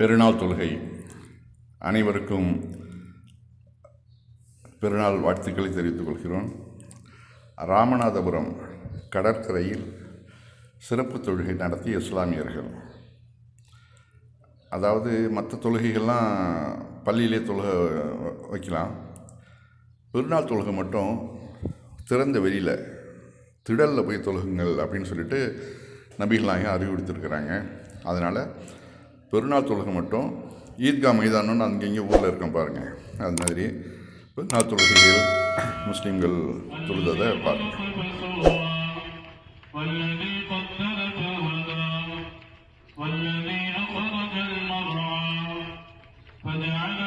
பெருநாள் தொழுகை. அனைவருக்கும் பெருநாள் வாழ்த்துக்களை தெரிவித்துக் கொள்கிறோம். ராமநாதபுரம் கடற்கரையில் சிறப்பு தொழுகை நடத்திய இஸ்லாமியர்கள். அதாவது மற்ற தொழுகைகள்லாம் பள்ளியிலே தொழுகை வைக்கலாம். பெருநாள் தொழுகை மட்டும் திறந்த வெளியில் திடலில் போய் தொழுகுங்கள் அப்படின்னு சொல்லிட்டு நபிகள் நாயகம் அறிவுறுத்திருக்கிறாங்க. அதனால் பெருநாள் தொழுகை மட்டும் ஈத்கா மைதானம்னு அங்கங்கே ஊரில் இருக்கோம் பாருங்கள் அது மாதிரி பெருநாள் தொழுகைகள் முஸ்லீம்கள் தொழுததை பாருங்கள் والذي قدر فهدى والذي أخرج المرعى فجعله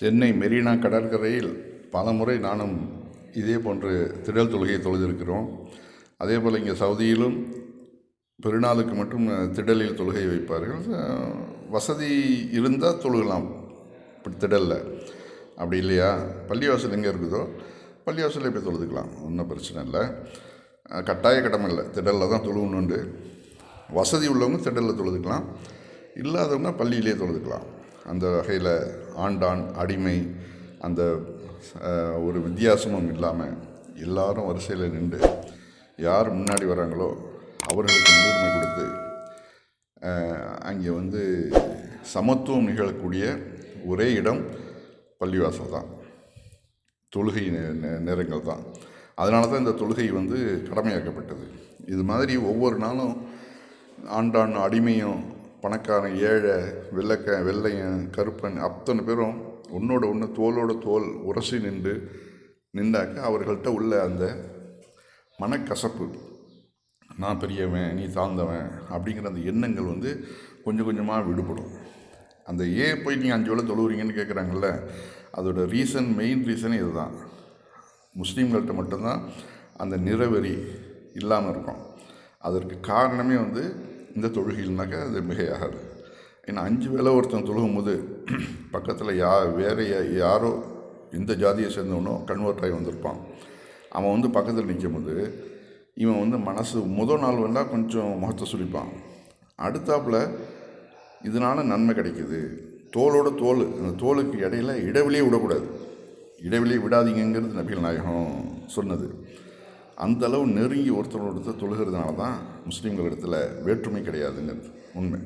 சென்னை மெரினா கடற்கரையில் பலமுறை நானும் இதே போன்று திடல் தொழுகையை தொழுதிருக்கிறோம். அதே போல் இங்கே சவுதியிலும் பெருநாளுக்கு மட்டும் திடலில் தொழுகை வைப்பார்கள். வசதி இருந்தால் தொழுகலாம். இப்படி திடலில். அப்படி இல்லையா? பள்ளிவாசல் எங்கே இருக்குதோ பள்ளிவாசலில் போய் தொழுதுக்கலாம். ஒன்றும் பிரச்சனை இல்லை. கட்டாய கடமை இல்லை. திடலில் தான் தொழுகணுண்டு வசதி உள்ளவங்க திடலில் தொழுதுக்கலாம். இல்லாதவங்க பள்ளியிலே தொழுதுக்கலாம். அந்த வகையில் ஆண்டான் அடிமை அந்த ஒரு வித்தியாசமும் இல்லாமல் எல்லாரும் வரிசையில் நின்று யார் முன்னாடி வராங்களோ அவர்களுக்கு முன்னுரிமை கொடுத்து அங்கே வந்து சமத்துவம் நிகழக்கூடிய ஒரே இடம் பள்ளிவாசல் தான். தொழுகை நே- நேரங்கள் தான். அதனால தான் இந்த தொழுகை வந்து கடமையாக்கப்பட்டது. இது மாதிரி ஒவ்வொரு நாளும் ஆண்டான் அடிமையும் பணக்காரன் ஏழை வெள்ளைக்க வெள்ளையன் கருப்பன் அத்தனை பேரும் ஒன்றோட ஒன்று தோளோட தோல் உரசி நின்று நின்றாக்க அவர்கள்ட்ட உள்ள அந்த மனக்கசப்பு நான் பெரியவன் நீ தாழ்ந்தவன் அப்படிங்கிற அந்த எண்ணங்கள் வந்து கொஞ்சம் கொஞ்சமாக விடுபடும். அந்த ஏன் போய் நீங்கள் அஞ்சு வேலை தொழுவுறீங்கன்னு கேட்குறாங்கல்ல அதோட ரீசன் மெயின் ரீசன் இதுதான். முஸ்லீம்கள்ட்ட மட்டும்தான் அந்த நிறவெறி இல்லாமல் இருக்கும். அதற்கு காரணமே வந்து இந்த தொழுகையில்னாக்கா அது மிகையாகாது ஏன்னா அஞ்சு வேளை ஒருத்தன் தொழுகும் போது பக்கத்தில் யா வேறு யாரோ இந்த ஜாதியை சேர்ந்தவனோ கன்வெர்ட் ஆகி வந்திருப்பான். அவன் வந்து பக்கத்தில் நிற்கும் போது இவன் வந்து மனசு முதல் நாள் வந்தால் கொஞ்சம் முகத்தை சுழிப்பான் அடுத்தாப்புல இதனால் நன்மை கிடைக்குது. தோலோட தோல் அந்த தோலுக்கு இடையில இடைவெளியே விடக்கூடாது. இடைவெளியே விடாதீங்கங்கிறது நபிகள் நாயகம் சொன்னது. அந்த அளவு நெருங்கி ஒருத்தர் ஒருத்தர் தொழுகிறதுனால தான் முஸ்லீம்கள் இடத்துல வேற்றுமை கிடையாதுங்கிறது உண்மை.